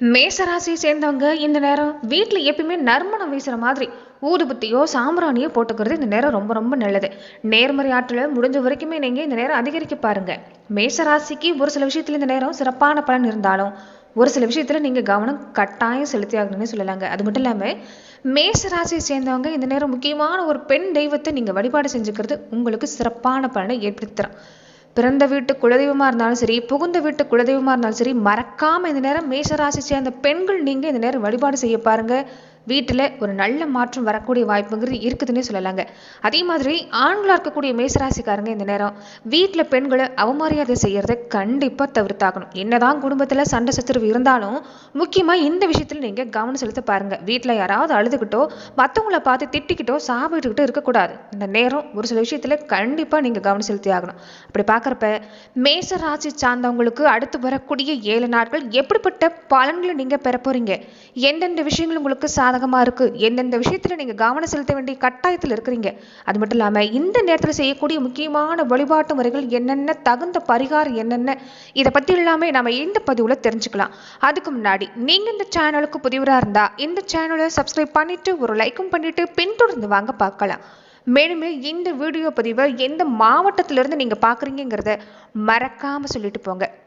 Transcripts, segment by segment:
மேசராசியை சேர்ந்தவங்க இந்த நேரம் வீட்டில் எப்பயுமே நறுமணம் வீசுகிற மாதிரி ஊதுபத்தியோ சாம்பிராணியோ போட்டுக்கிறது இந்த நேரம் ரொம்ப ரொம்ப நல்லது. நேர்மறை ஆற்றலை முடிஞ்ச வரைக்குமே நீங்கள் இந்த நேரம் அதிகரிக்க பாருங்கள் மேசராசிக்கு ஒரு சில விஷயத்தில் இந்த நேரம் சிறப்பான பலன் இருந்தாலும் ஒரு சில விஷயத்தில் நீங்கள் கவனம் கட்டாயம் செலுத்தி ஆகணும்னு சொல்லலாங்க. அது மட்டும் இல்லாமல் மேசராசியை சேர்ந்தவங்க இந்த நேரம் முக்கியமான ஒரு பெண் தெய்வத்தை நீங்கள் வழிபாடு செஞ்சுக்கிறது உங்களுக்கு சிறப்பான பலனை ஏற்படுத்துகிறோம் பிறந்த வீட்டு குலதெய்வமாக இருந்தாலும் சரி புகுந்த வீட்டு குலதெய்வமாக இருந்தாலும் சரி மறக்காமல் இந்த நேரம் மேஷராசி சேர்ந்த பெண்கள் நீங்கள் இந்த நேரம் வழிபாடு செய்ய பாருங்கள் வீட்டில் ஒரு நல்ல மாற்றம் வரக்கூடிய வாய்ப்புங்கிறது இருக்குதுன்னே சொல்லலாங்க. அதே மாதிரி ஆண்களாக இருக்கக்கூடிய மேசராசிக்காரங்க இந்த நேரம் வீட்டில் பெண்களை அவமரியாதை செய்யறதை கண்டிப்பாக தவிர்த்தாகணும். என்னதான் குடும்பத்தில் சண்டை சத்துருவு இருந்தாலும் முக்கியமாக இந்த விஷயத்தில் நீங்கள் கவனம் செலுத்த பாருங்கள் வீட்டில் யாராவது அழுதுகிட்டோ மற்றவங்கள பார்த்து திட்டிக்கிட்டோ சாப்பிட்டுக்கிட்டோ இருக்கக்கூடாது. இந்த நேரம் ஒரு சில விஷயத்தில் கண்டிப்பாக நீங்கள் கவனம் செலுத்தி ஆகணும். அப்படி பார்க்குறப்ப மேசராசி சார்ந்தவங்களுக்கு அடுத்து வரக்கூடிய ஏழு நாட்கள் எப்படிப்பட்ட பலன்களை நீங்கள் பெற போகிறீங்க எந்தெந்த விஷயங்கள் உங்களுக்கு சாதகமாக இருக்குது எந்தெந்த விஷயத்தில் நீங்கள் கவனம் செலுத்த வேண்டிய கட்டாயத்தில் இருக்கிறீங்க? அது மட்டும் இல்லாமல் இந்த நேரத்தில் செய்யக்கூடிய முக்கியமான வழிபாட்டு முறைகள் என்னென்ன தகுந்த பரிகாரம் என்னென்ன இதை பற்றி எல்லாமே நம்ம இந்த பதிவில் தெரிஞ்சுக்கலாம். அதுக்கு முன்னாடி நீங்கள் இந்த சேனலுக்கு புதிவராக இருந்தால் இந்த சேனலை சப்ஸ்கிரைப் பண்ணிவிட்டு ஒரு லைக்கும் பண்ணிவிட்டு பின்தொடர்ந்து வாங்க பார்க்கலாம். மேலுமே இந்த வீடியோ பதிவை எந்த மாவட்டத்திலிருந்து நீங்கள் பார்க்குறீங்கிறத மறக்காமல் சொல்லிட்டு போங்க.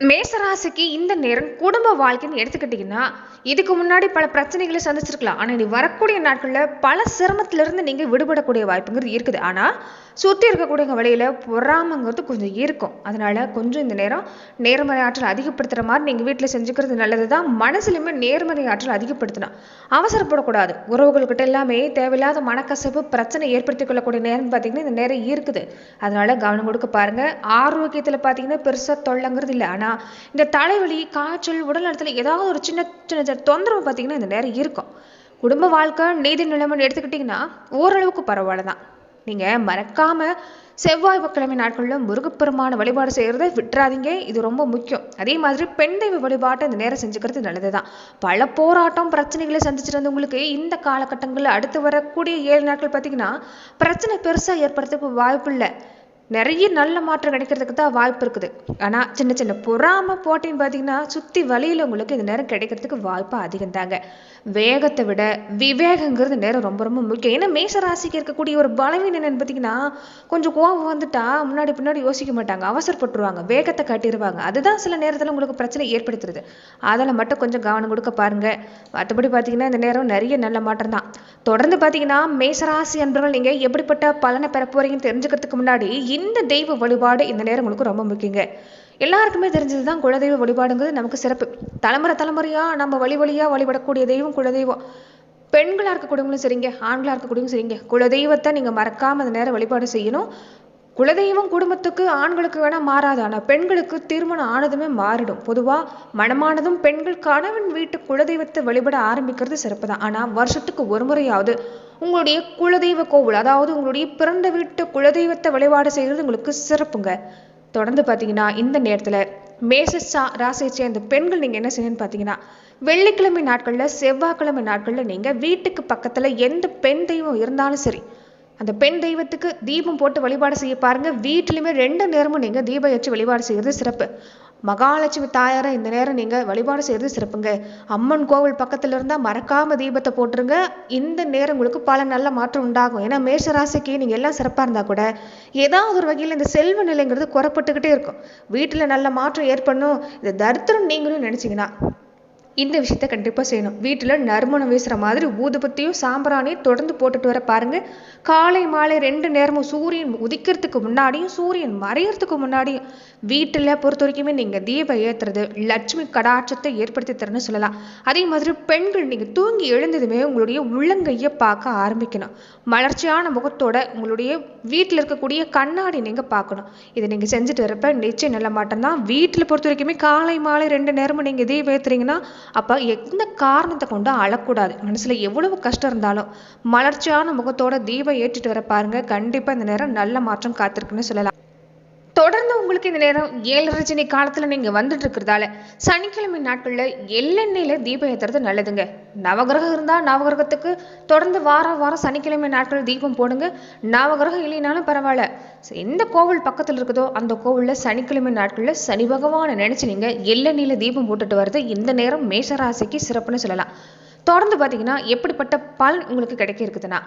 மேசராசிக்கு இந்த நேரம் குடும்ப வாழ்க்கைன்னு எடுத்துக்கிட்டிங்கன்னா இதுக்கு முன்னாடி பல பிரச்சனைகளை சந்திச்சிருக்கலாம். ஆனால் இனி வரக்கூடிய நாட்களில் பல சிரமத்திலிருந்து நீங்கள் விடுபடக்கூடிய வாய்ப்புங்கிறது இருக்குது. ஆனால் சுற்றி இருக்கக்கூடிய வழியில் பொறாமங்கிறது கொஞ்சம் இருக்கும். அதனால் கொஞ்சம் இந்த நேரம் நேர்மறை ஆற்றல் அதிகப்படுத்துகிற மாதிரி நீங்கள் வீட்டில் செஞ்சுக்கிறது நல்லது தான் மனசுலையுமே நேர்மறை ஆற்றல் அதிகப்படுத்தணும். அவசரப்படக்கூடாது. உறவுகள்கிட்ட எல்லாமே தேவையில்லாத மனக்கசப்பு பிரச்சனை ஏற்படுத்திக் கொள்ளக்கூடிய நேரம் பார்த்தீங்கன்னா இந்த நேரம் இருக்குது. அதனால் கவனம் கொடுக்க பாருங்கள் ஆரோக்கியத்தில் பார்த்தீங்கன்னா பெருசாக தொல்லைங்கிறது இல்லை. ஆனால் இந்த தலைவலி காய்ச்சல் உடல் நலத்தில் ஏதாவது ஒரு சின்ன சின்ன சின்ன தொந்தரவு பார்த்தீங்கன்னா இந்த நேரம் இருக்கும். குடும்ப வாழ்க்கை நீதி நிலைமைன்னு எடுத்துக்கிட்டிங்கன்னா ஓரளவுக்கு பரவாயில்ல தான் நீங்கள் மறக்காமல் செவ்வாய் கிழமை நாட்களில் முருகப்பெருமான வழிபாடு செய்கிறத விட்டுறாதீங்க. இது ரொம்ப முக்கியம். அதே மாதிரி பெண் தெய்வ வழிபாட்டை இந்த நேரம் செஞ்சுக்கிறது நல்லது தான் பல போராட்டம் பிரச்சனைகளை சந்திச்சுட்டு இருந்தவங்களுக்கு இந்த காலகட்டங்களில் அடுத்து வரக்கூடிய ஏழு நாட்கள் பார்த்தீங்கன்னா பிரச்சனை பெருசாக ஏற்படுறதுக்கு வாய்ப்பு இல்லை. நிறைய நல்ல மாற்றம் கிடைக்கிறதுக்கு தான் வாய்ப்பு இருக்குது. ஆனால் சின்ன சின்ன பொறாம போட்டின்னு பார்த்தீங்கன்னா சுற்றி வழியில் உங்களுக்கு இந்த நேரம் கிடைக்கிறதுக்கு வாய்ப்பு அதிகம் தாங்க வேகத்தை விட விவேகங்கிறது நேரம் ரொம்ப ரொம்ப முக்கியம். ஏன்னா மேச ராசிக்கு இருக்கக்கூடிய ஒரு பலவீனம் என்னன்னு பார்த்தீங்கன்னா கொஞ்சம் கோவம் வந்துட்டா முன்னாடி பின்னாடி யோசிக்க மாட்டாங்க. அவசரப்பட்டுருவாங்க. வேகத்தை காட்டிடுவாங்க அதுதான் சில நேரத்தில் உங்களுக்கு பிரச்சனை ஏற்படுத்துறது. அதில் மட்டும் கொஞ்சம் கவனம் கொடுக்க பாருங்க. மற்றபடி பார்த்தீங்கன்னா இந்த நேரம் நிறைய நல்ல மாற்றம் தான். தொடர்ந்து பார்த்தீங்கன்னா மேசராசி அன்பர்கள் நீங்கள் எப்படிப்பட்ட பலனை பெற போறீங்கன்னு தெரிஞ்சுக்கிறதுக்கு முன்னாடி இந்த தெய்வ வழிபாடு இந்த நேரம் உங்களுக்கு ரொம்ப முக்கியங்க. எல்லாருக்குமே தெரிஞ்சது தான் குலதெய்வ வழிபாடுங்கிறது நமக்கு சிறப்பு. தலைமுறை தலைமுறையாக நம்ம வழி வழியாக வழிபடக்கூடிய தெய்வம் குலதெய்வம். பெண்களாக இருக்கக்கூடியவங்களும் சரிங்க ஆண்களாக இருக்கக்கூடியவங்களும் சரிங்க. குலதெய்வத்தை நீங்கள் மறக்காமல் அந்த நேரம் வழிபாடு செய்யணும். குலதெய்வம் குடும்பத்துக்கு ஆண்களுக்கு வேணால் மாறாது ஆனால் பெண்களுக்கு திருமணம் ஆனதுமே மாறிடும். பொதுவாக மனமானதும் பெண்கள் கணவன் வீட்டு குலதெய்வத்தை வழிபட ஆரம்பிக்கிறது சிறப்பு தான் ஆனால் வருஷத்துக்கு ஒரு முறையாவது உங்களுடைய குலதெய்வ கோவில் அதாவது உங்களுடைய பிறந்த வீட்டு குலதெய்வத்தை வழிபாடு செய்கிறது உங்களுக்கு சிறப்புங்க. தொடர்ந்து பார்த்தீங்கன்னா இந்த நேரத்தில் மேச ராசியை சேர்ந்த பெண்கள் நீங்கள் என்ன செய்யணும்னு பார்த்தீங்கன்னா வெள்ளிக்கிழமை நாட்களில் செவ்வாய்க்கிழமை நாட்களில் நீங்கள் வீட்டுக்கு பக்கத்தில் எந்த பெண் தெய்வம் இருந்தாலும் சரி அந்த பெண் தெய்வத்துக்கு தீபம் போட்டு வழிபாடு செய்ய பாருங்க. வீட்டிலுமே ரெண்டு நேரமும் நீங்க தீபம் வச்சு வழிபாடு செய்யறது சிறப்பு. மகாலட்சுமி தாயாரை இந்த நேரம் நீங்கள் வழிபாடு செய்கிறது சிறப்புங்க. அம்மன் கோவில் பக்கத்தில் இருந்தால் மறக்காம தீபத்தை போட்டுருங்க. இந்த நேரம் உங்களுக்கு பல நல்ல மாற்றம் உண்டாகும். ஏன்னா மேஷ ராசிக்கு நீங்கள் எல்லாம் சிறப்பாக இருந்தால் கூட ஏதாவது ஒரு வகையில் இந்த செல்வ நிலைங்கிறது குறைப்பட்டுக்கிட்டே இருக்கும். வீட்டில் நல்ல மாற்றம் ஏற்படணும். இந்த தரித்திரம் நீங்களும் நினச்சிங்கன்னா இந்த விஷயத்த கண்டிப்பாக செய்யணும். வீட்டில் நறுமணம் வீசுகிற மாதிரி ஊதுபத்தியும் சாம்பிராணியும் தொடர்ந்து போட்டுட்டு வர பாருங்கள் காலை மாலை ரெண்டு நேரமும் சூரியன் உதிக்கிறதுக்கு முன்னாடியும் சூரியன் மறையறதுக்கு முன்னாடியும் வீட்டில் பொறுத்த வரைக்குமே நீங்கள் தீபம் ஏற்றுறது லட்சுமி கடாட்சத்தை ஏற்படுத்தி தரணும்னு சொல்லலாம். அதே மாதிரி பெண்கள் நீங்கள் தூங்கி எழுந்ததுமே உங்களுடைய உள்ளங்கையை பார்க்க ஆரம்பிக்கணும். மலர்ச்சியான முகத்தோட உங்களுடைய வீட்டில் இருக்கக்கூடிய கண்ணாடி நீங்கள் பார்க்கணும். இதை நீங்கள் செஞ்சுட்டு வரப்ப நிச்சயம் நல்ல மாட்டம் தான். வீட்டில் பொறுத்த வரைக்குமே காலை மாலை ரெண்டு நேரமும் நீங்கள் தீபம் ஏற்றுறீங்கன்னா அப்போ எந்த காரணத்தை கொண்டு அழக்கூடாது. மனசில் எவ்வளவு கஷ்டம் இருந்தாலும் மலர்ச்சியான முகத்தோட தீபம் ஏற்றிட்டு வர பாருங்க. கண்டிப்பாக இந்த நேரம் நல்ல மாற்றம் காத்திருக்குன்னு சொல்லலாம். தொடர்ந்து உங்களுக்கு இந்த நேரம் ஏழு ரஜினி காலத்தில் நீங்கள் வந்துட்டு இருக்கிறதால சனிக்கிழமை நாட்களில் எள்ளெண்ணெயில் தீபம் ஏற்றுறது நல்லதுங்க. நவகிரகம் இருந்தால் நவகிரகத்துக்கு தொடர்ந்து வாரம் வாரம் சனிக்கிழமை நாட்கள் தீபம் போடுங்க. நவகிரகம் இல்லைனாலும் பரவாயில்ல. எந்த கோவில் பக்கத்தில் இருக்குதோ அந்த கோவிலில் சனிக்கிழமை நாட்களில் சனி பகவானை நினச்சி நீங்கள் எள்ளெண்ணெயில் தீபம் போட்டுட்டு வர்றது இந்த நேரம் மேஷராசிக்கு சிறப்புன்னு சொல்லலாம். தொடர்ந்து பார்த்தீங்கன்னா எப்படிப்பட்ட பலன் உங்களுக்கு கிடைக்க இருக்குதுன்னா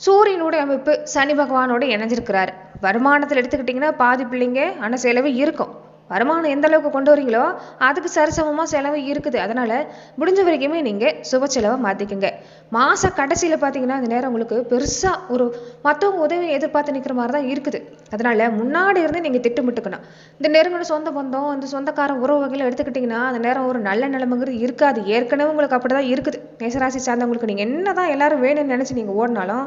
சூரியனுடைய அமைப்பு சனி பகவானோட இணைஞ்சிருக்கிறாரு. வருமானத்தில் எடுத்துக்கிட்டிங்கன்னா பாதி பிள்ளைங்க ஆனால் செலவு இருக்கும். வருமானம் எந்த அளவுக்கு கொண்டு வரீங்களோ அதுக்கு சரிசமமாக செலவு இருக்குது. அதனால் முடிஞ்ச வரைக்குமே நீங்கள் சுப செலவை மாற்றிக்கோங்க மாத கடைசியில் பார்த்தீங்கன்னா இந்த நேரம் உங்களுக்கு பெருசாக ஒரு மற்றவங்க உதவி எதிர்பார்த்து நிற்கிற மாதிரி தான் இருக்குது. அதனால் முன்னாடி இருந்து நீங்கள் திட்டமிட்டுக்கணும். இந்த நேரங்களோட சொந்த பந்தம் இந்த சொந்தக்கார உறவு வகையில் எடுத்துக்கிட்டிங்கன்னா அந்த நேரம் ஒரு நல்ல நிலைமைங்கிறது இருக்காது. ஏற்கனவே உங்களுக்கு அப்படி தான் இருக்குது. மேசராசி சார்ந்தவங்களுக்கு நீங்கள் என்ன தான் எல்லோரும் வேணும்னு நினச்சி நீங்கள் ஓடினாலும்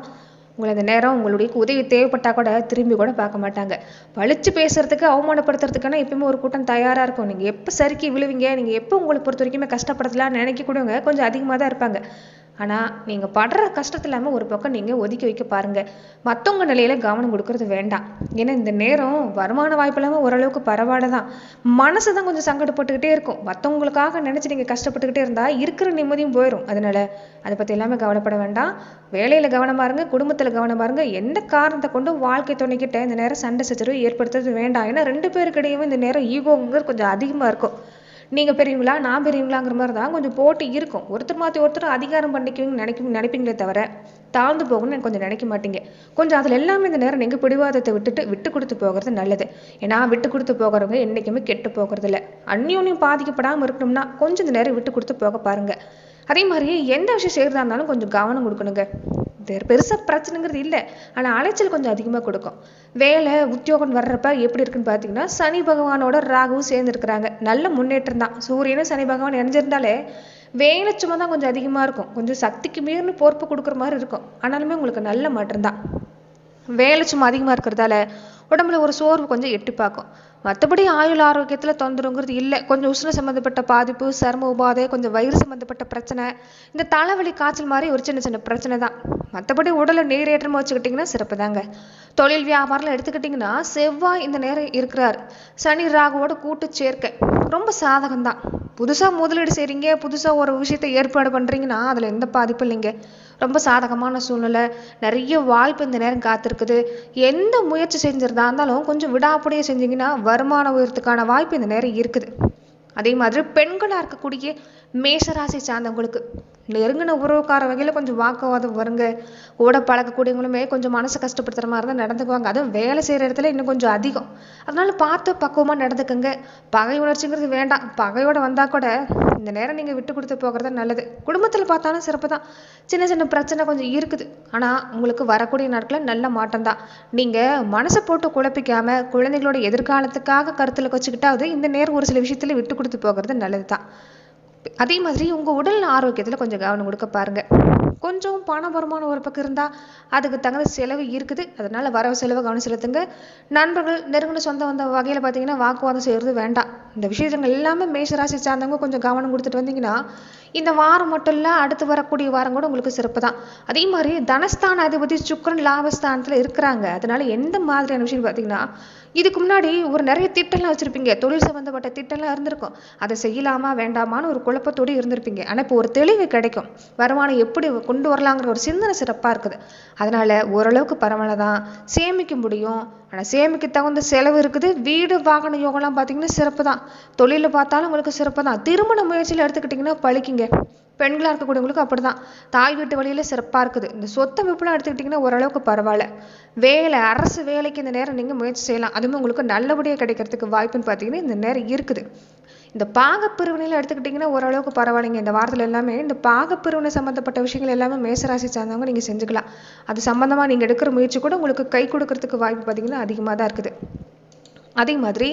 உங்களை நேரம் உங்களுடைய உதவி தேவைப்பட்டா கூட திரும்பி கூட பார்க்க மாட்டாங்க. பழிச்சு பேசுறதுக்கு அவமானப்படுத்துறதுக்கான எப்பயுமே ஒரு கூட்டம் தயாராக இருக்கும். நீங்கள் எப்போ சறுக்கி விழுவீங்க நீங்கள் எப்போ உங்களை பொறுத்த வரைக்குமே கஷ்டப்படுத்தலாம்னு கூடவங்க கொஞ்சம் அதிகமாக தான் இருப்பாங்க. ஆனால் நீங்கள் படுற கஷ்டத்தில் இல்லாமல் ஒரு பக்கம் நீங்கள் ஒதுக்கி வைக்க பாருங்கள் மற்றவங்க நிலையில் கவனம் கொடுக்கறது வேண்டாம். ஏன்னா இந்த நேரம் வருமான வாய்ப்பு இல்லாமல் ஓரளவுக்கு பரவாயில்ல தான். மனசு தான் கொஞ்சம் சங்கடப்பட்டுக்கிட்டே இருக்கும். மற்றவங்களுக்காக நினச்சி நீங்கள் கஷ்டப்பட்டுக்கிட்டே இருந்தால் இருக்கிற நிம்மதியும் போயிடும் அதனால அதை பற்றி எல்லாமே கவலைப்பட வேண்டாம். வேலையில் கவனமாக இருங்க குடும்பத்தில் கவனமாக இருங்க. எந்த காரணத்தை கொண்டு வாழ்க்கை துணைக்கிட்ட இந்த நேரம் சண்டை சச்சரவு ஏற்படுத்துறது வேண்டாம். ஏன்னா ரெண்டு பேருக்கிடையும் இந்த நேரம் ஈகோங்கிறது கொஞ்சம் அதிகமாக இருக்கும். நீங்கள் பெரியவங்களா நான் பெரியவங்களாங்கிற மாதிரி தான் கொஞ்சம் போட்டி இருக்கும். ஒருத்தர் மாற்றி ஒருத்தர் அதிகாரம் பண்ணிக்குவீங்க நினைக்க நினைப்பீங்களே தவிர தாழ்ந்து போகணும்னு கொஞ்சம் நினைக்க மாட்டீங்க. கொஞ்சம் அதில் எல்லாமே இந்த நேரம் நீங்கள் பிடிவாதத்தை விட்டுட்டு விட்டு கொடுத்து போகிறது நல்லது. ஏன்னா விட்டு கொடுத்து போகிறவங்க என்றைக்குமே கெட்டு போகிறது இல்லை அந்யோன்யம் பாதிக்கப்படாமல் இருக்கணும்னா கொஞ்சம் இந்த நேரம் விட்டு கொடுத்து போக பாருங்க. அதே மாதிரியே எந்த விஷயம் செய்கிறதா இருந்தாலும் கொஞ்சம் கவனம் கொடுக்கணுங்க. பெருசாக பிரச்சனைங்கிறது இல்லை. ஆனால் அலைச்சல் கொஞ்சம் அதிகமாக கொடுக்கும். வேலை உத்தியோகம் வர்றப்ப எப்படி இருக்குன்னு பார்த்தீங்கன்னா சனி பகவானோட ராகுவும் சேர்ந்துருக்குறாங்க. நல்ல முன்னேற்றம் தான். சூரியனும் சனி பகவான் இணைஞ்சிருந்தாலே வேலை சும்மா தான் கொஞ்சம் அதிகமாக இருக்கும். கொஞ்சம் சக்திக்கு மீறினு பொறுப்பு கொடுக்குற மாதிரி இருக்கும். ஆனாலுமே உங்களுக்கு நல்ல மாற்றம் தான். வேலை சும்மா அதிகமாக இருக்கிறதால உடம்புல ஒரு சோர்வு கொஞ்சம் எட்டி பார்க்கும். மற்றபடி ஆயுள் ஆரோக்கியத்தில் தொந்தரவுங்கிறது இல்லை. கொஞ்சம் உஷ்ண சம்மந்தப்பட்ட பாதிப்பு சர்ம உபாதை கொஞ்சம் வயிறு சம்மந்தப்பட்ட பிரச்சனை இந்த தலைவலி காய்ச்சல் மாதிரி ஒரு சின்ன சின்ன பிரச்சனை தான். மற்றபடி உடலை நீரேற்றமாக வச்சுக்கிட்டிங்கன்னா சிறப்பு தாங்க. தொழில் வியாபாரம் எடுத்துக்கிட்டிங்கன்னா செவ்வாய் இந்த நேரம் இருக்கிறார். சனி ராகுவோட கூட்டு சேர்க்கை. ரொம்ப சாதகம் தான் புதுசாக முதலீடு செய்கிறீங்க புதுசாக ஒரு விஷயத்தை ஏற்பாடு பண்ணுறீங்கன்னா அதில் எந்த பாதிப்பும் இல்லைங்க. ரொம்ப சாதகமான சூழ்நிலை. நிறைய வாய்ப்பு இந்த நேரம் காத்திருக்குது. எந்த முயற்சி செஞ்சிருந்தா இருந்தாலும் கொஞ்சம் விடாப்படியே செஞ்சீங்கன்னா வருமான உயரத்துக்கான வாய்ப்பு இந்த நேரம் இருக்குது. அதே மாதிரி பெண்களாக இருக்கக்கூடிய மேஷராசி சார்ந்தவங்களுக்கு நெருங்கின உறவுக்கார வகையில் கொஞ்சம் வாக்குவாதம் வருங்க. கூட பழக்கக்கூடியவங்களுமே கொஞ்சம் மனசு கஷ்டப்படுத்துகிற மாதிரி தான் நடந்துக்குவாங்க. அதுவும் வேலை செய்கிற இடத்துல இன்னும் கொஞ்சம் அதிகம். அதனால பார்த்து பக்குவமாக நடந்துக்கங்க. பகை உணர்ச்சிங்கிறது வேண்டாம். பகையோட வந்தால் கூட இந்த நேரம் நீங்கள் விட்டு கொடுத்து போகிறது நல்லது. குடும்பத்தில் பார்த்தாலும் சிறப்பு தான். சின்ன சின்ன பிரச்சனை கொஞ்சம் இருக்குது. ஆனால் உங்களுக்கு வரக்கூடிய நாட்களில் நல்ல மாற்றம் தான். நீங்கள் மனசை போட்டு குழப்பிக்காமல் குழந்தைகளோட எதிர்காலத்துக்காக கருத்தில் வச்சுக்கிட்டாவது இந்த நேரம் ஒரு சில விஷயத்தில் விட்டு கொடுத்து போகிறது நல்லது தான். அதே மாதிரி உங்கள் உடல் ஆரோக்கியத்தில் கொஞ்சம் கவனம் கொடுக்க பாருங்கள் கொஞ்சம் பண வருமானம் ஒரு பக்கம் இருந்தால் அதுக்கு தகுந்த செலவு இருக்குது. அதனால் வரவு செலவு கவனம் செலுத்துங்க. நண்பர்கள் நெருங்கின சொந்த வந்த வகையில் பார்த்தீங்கன்னா வாக்குவாதம் செய்கிறது வேண்டாம். இந்த விஷயங்கள் எல்லாமே மேஷராசி சார்ந்தவங்க கொஞ்சம் கவனம் கொடுத்துட்டு வந்தீங்கன்னா இந்த வாரம் மட்டும் இல்லை அடுத்து வரக்கூடிய வாரம் கூட உங்களுக்கு சிறப்பு தான். அதே மாதிரி தனஸ்தான அதிபதி சுக்கரன் லாபஸ்தானத்தில் இருக்கிறாங்க. அதனால எந்த மாதிரியான விஷயம் பார்த்தீங்கன்னா இதுக்கு முன்னாடி ஒரு நிறைய திட்டம்லாம் வச்சுருப்பீங்க. தொழில் சம்மந்தப்பட்ட திட்டம்லாம் இருந்திருக்கும். அதை செய்யலாமா வேண்டாமான்னு ஒரு குழப்பத்தோடு இருந்திருப்பீங்க. ஆனால் இப்போ ஒரு தெளிவு கிடைக்கும். வருமானம் எப்படி கொண்டு வரலாங்கிற ஒரு சிந்தனை சிறப்பாக இருக்குது. அதனால் ஓரளவுக்கு பரவாயில்ல தான். சேமிக்க முடியும். ஆனால் சேமிக்க தகுந்த செலவு இருக்குது. வீடு வாகன யோகம்லாம் பார்த்தீங்கன்னா சிறப்பு தான். தொழிலில் பார்த்தாலும் உங்களுக்கு சிறப்பு தான். திருமண முயற்சியில் எடுத்துக்கிட்டிங்கன்னா பழிக்குங்க. பெண்களாக இருக்கக்கூடியவங்களுக்கு அப்படி தான் தாய் வீட்டு வழியில் சிறப்பாக இருக்குது. இந்த சொத்தை அமைப்புலாம் எடுத்துக்கிட்டிங்கன்னா ஓரளவுக்கு பரவாயில்ல. வேலை அரசு வேலைக்கு இந்த நேரம் நீங்கள் முயற்சி செய்யலாம். அதுவுமே உங்களுக்கு நல்லபடியாக கிடைக்கிறதுக்கு வாய்ப்புன்னு பார்த்தீங்கன்னா இந்த நேரம் இருக்குது. இந்த பாகப்பிரிவினையில் எடுத்துக்கிட்டிங்கன்னா ஓரளவுக்கு பரவாயில்லைங்க. இந்த வாரத்தில் எல்லாமே இந்த பாகப்பிரிவினை சம்மந்தப்பட்ட விஷயங்கள் எல்லாமே மேசராசி சார்ந்தவங்க நீங்கள் செஞ்சுக்கலாம். அது சம்மந்தமாக நீங்கள் எடுக்கிற முயற்சி கூட உங்களுக்கு கை கொடுக்கறதுக்கு வாய்ப்பு பார்த்தீங்கன்னா அதிகமாக தான் இருக்குது. அதே மாதிரி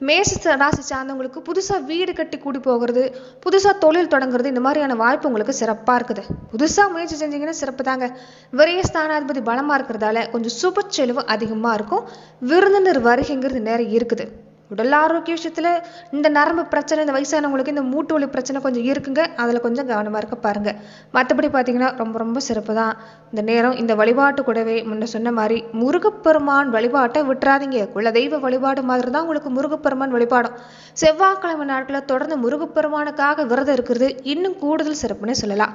மேச ராசி சார்ந்தவங்களுக்கு புதுசாக வீடு கட்டி கூடி போகிறது புதுசாக தொழில் தொடங்குறது இந்த மாதிரியான வாய்ப்பு உங்களுக்கு சிறப்பாக இருக்குது. புதுசாக முயற்சி செஞ்சீங்கன்னா சிறப்பு தாங்க. விரைய ஸ்தானாதிபதி பலமாக இருக்கிறதால கொஞ்சம் சுப செலவு அதிகமாக இருக்கும். விருந்தினர் வருகைங்கிறது நேரம் இருக்குது. உடல் ஆரோக்கிய விஷயத்தில் இந்த நரம்பு பிரச்சனை இந்த வயசானவங்களுக்கு இந்த மூட்டு வலி பிரச்சனை கொஞ்சம் இருக்குங்க. அதில் கொஞ்சம் கவனமாக இருக்க பாருங்க. மற்றபடி பார்த்தீங்கன்னா ரொம்ப ரொம்ப சிறப்பு தான் இந்த நேரம் இந்த வழிபாட்டு கூடவே முன்ன சொன்ன மாதிரி முருகப்பெருமான் வழிபாட்டை விட்டுறாதீங்க. குலதெய்வ வழிபாடு மாதிரி தான் உங்களுக்கு முருகப்பெருமான் வழிபாடும். செவ்வாய்க்கிழமை நாட்களில் தொடர்ந்து முருகப்பெருமானுக்காக விரதம் இருக்கிறது இன்னும் கூடுதல் சிறப்புன்னு சொல்லலாம்.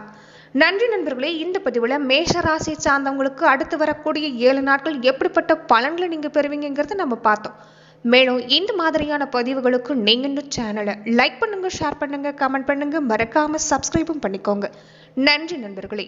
நன்றி நண்பர்களே இந்த பதிவில் மேஷ ராசியை சார்ந்தவங்களுக்கு அடுத்து வரக்கூடிய ஏழு நாட்கள் எப்படிப்பட்ட பலன்களை நீங்கள் பெறுவீங்கிறத நம்ம பார்த்தோம். மேலும் இந்த மாதிரியான பதிவுகளுக்கு நீங்கள் இந்த சேனலை லைக் பண்ணுங்க ஷேர் பண்ணுங்க கமெண்ட் பண்ணுங்க. மறக்காம சப்ஸ்கிரைபும் பண்ணிக்கோங்க. நன்றி நண்பர்களே.